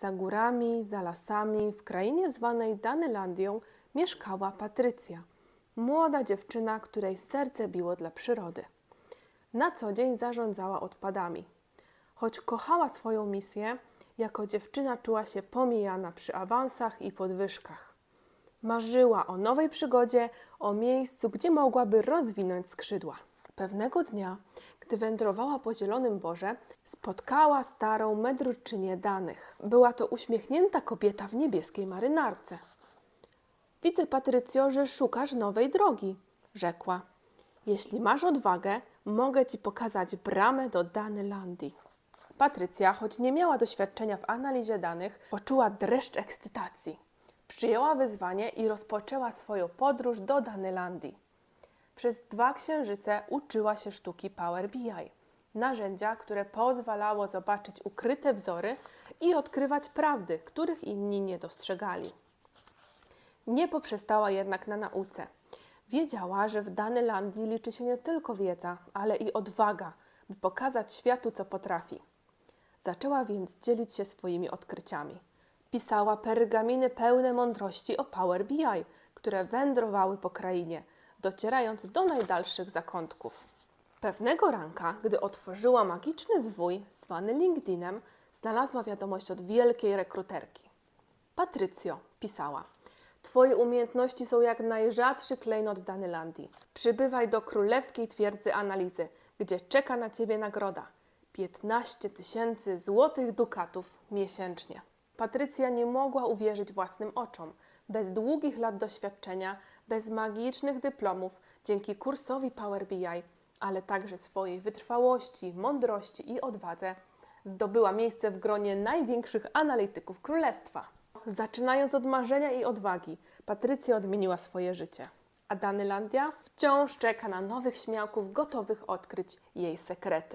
Za górami, za lasami, w krainie zwanej Danylandią mieszkała Patrycja, młoda dziewczyna, której serce biło dla przyrody. Na co dzień zarządzała odpadami. Choć kochała swoją misję, jako dziewczyna czuła się pomijana przy awansach i podwyżkach. Marzyła o nowej przygodzie, o miejscu, gdzie mogłaby rozwinąć skrzydła. Pewnego dnia, gdy wędrowała po Zielonym Borze, spotkała starą medrurczynię danych. Była to uśmiechnięta kobieta w niebieskiej marynarce. Widzę, Patrycjo, że szukasz nowej drogi, rzekła. Jeśli masz odwagę, mogę ci pokazać bramę do Danylandii. Patrycja, choć nie miała doświadczenia w analizie danych, poczuła dreszcz ekscytacji. Przyjęła wyzwanie i rozpoczęła swoją podróż do Danylandii. Przez dwa księżyce uczyła się sztuki Power BI, narzędzia, które pozwalało zobaczyć ukryte wzory i odkrywać prawdy, których inni nie dostrzegali. Nie poprzestała jednak na nauce. Wiedziała, że w Danylandii liczy się nie tylko wiedza, ale i odwaga, by pokazać światu, co potrafi. Zaczęła więc dzielić się swoimi odkryciami. Pisała pergaminy pełne mądrości o Power BI, które wędrowały po krainie, docierając do najdalszych zakątków. Pewnego ranka, gdy otworzyła magiczny zwój zwany LinkedInem, znalazła wiadomość od wielkiej rekruterki. Patrycjo, pisała, Twoje umiejętności są jak najrzadszy klejnot w Danylandii. Przybywaj do królewskiej twierdzy analizy, gdzie czeka na Ciebie nagroda. 15 tysięcy złotych dukatów miesięcznie. Patrycja nie mogła uwierzyć własnym oczom. Bez długich lat doświadczenia, bez magicznych dyplomów, dzięki kursowi Power BI, ale także swojej wytrwałości, mądrości i odwadze, zdobyła miejsce w gronie największych analityków królestwa. Zaczynając od marzenia i odwagi, Patrycja odmieniła swoje życie. A Danylandia wciąż czeka na nowych śmiałków gotowych odkryć jej sekrety.